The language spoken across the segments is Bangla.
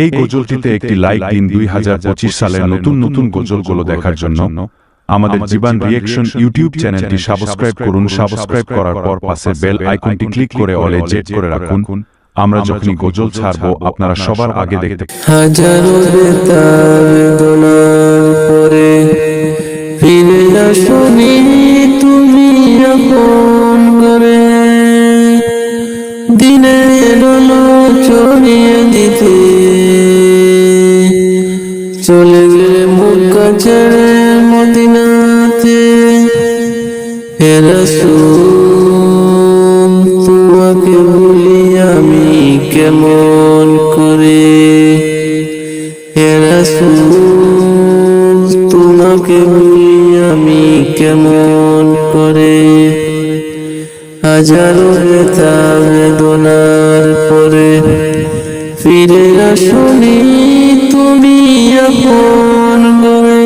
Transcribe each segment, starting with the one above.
এই গজলটিতে একটি লাইক দিন দুই হাজার পঁচিশ সালের নতুন নতুন গজলগুলো দেখার জন্য আমাদের জীবন রিয়েকশন ইউটিউব চ্যানেলটি সাবস্ক্রাইব করুন সাবস্ক্রাইব করার পর পাশে বেল আইকনটি ক্লিক করে অলে জেট করে রাখুন। আমরা যখনই গজল ছাড়বো আপনারা সবার আগে দেখতে হাজারো বেদনার ফিরে আসনি তুমি করে দিনের চড়িয়ে দিতে। চলে গেলে মুখ ছেড়ে মদিনাতে। হেরাসুন তোমাকে ভুলি আমি কেমন করে? হেরাসুন তোমাকে ভুলি আমি কেমন হাজারো ব্যথা বেদনার পরে ফিরে আসনি তুমি আপন করে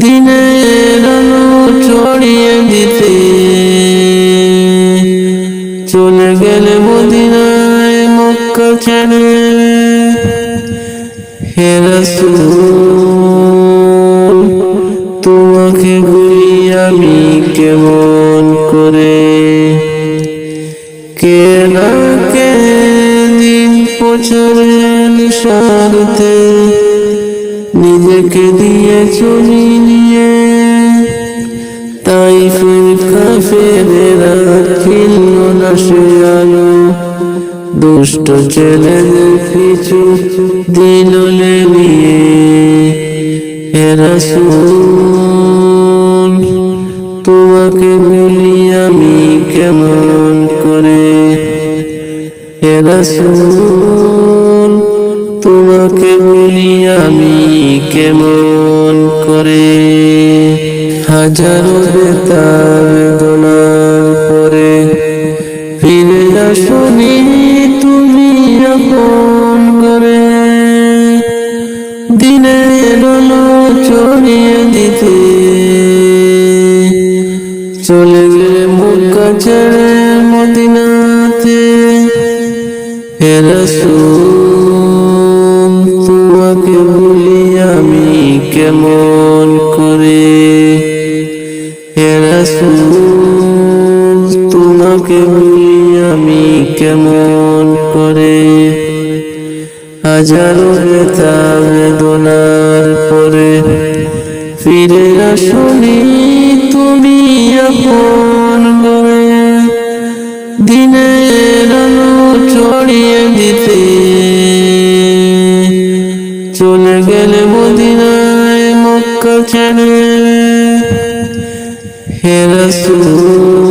দিনের ছড়িয়ে দিতে চলে গেলে মদিনায় মক্কা ছেড়ে। হে কে না কে দিন প্রচারের স্বার্থে নিজেকে দিয়ে চলি নিয়ে তাই ফির কাফেরেরা ছিল না সে আলো। দুষ্ট ছেলেদের কিছু দিল লেলিয়ে রাসূল, তোমাকে বলি আমি কেমন? হে রাসূল, তোমাকে বলি আমি কেমন করে? হাজারো বেতা বেদনার পরে ফিরে আসনি তুমি আপন করে। দিনে আলো চড়িয়ে দিতে। চলে গেলে মুখ ছেড়ে হে তোমাকে ভুলি আমি কেমন করে? হে রাসূল, তোমাকে ভুলি আমি কেমন করে? হাজারো ব্যথা বেদনার পরে ফিরে আসনি। চলে গেলে মদিনায় মক্কা ছেড়ে হে রাসূল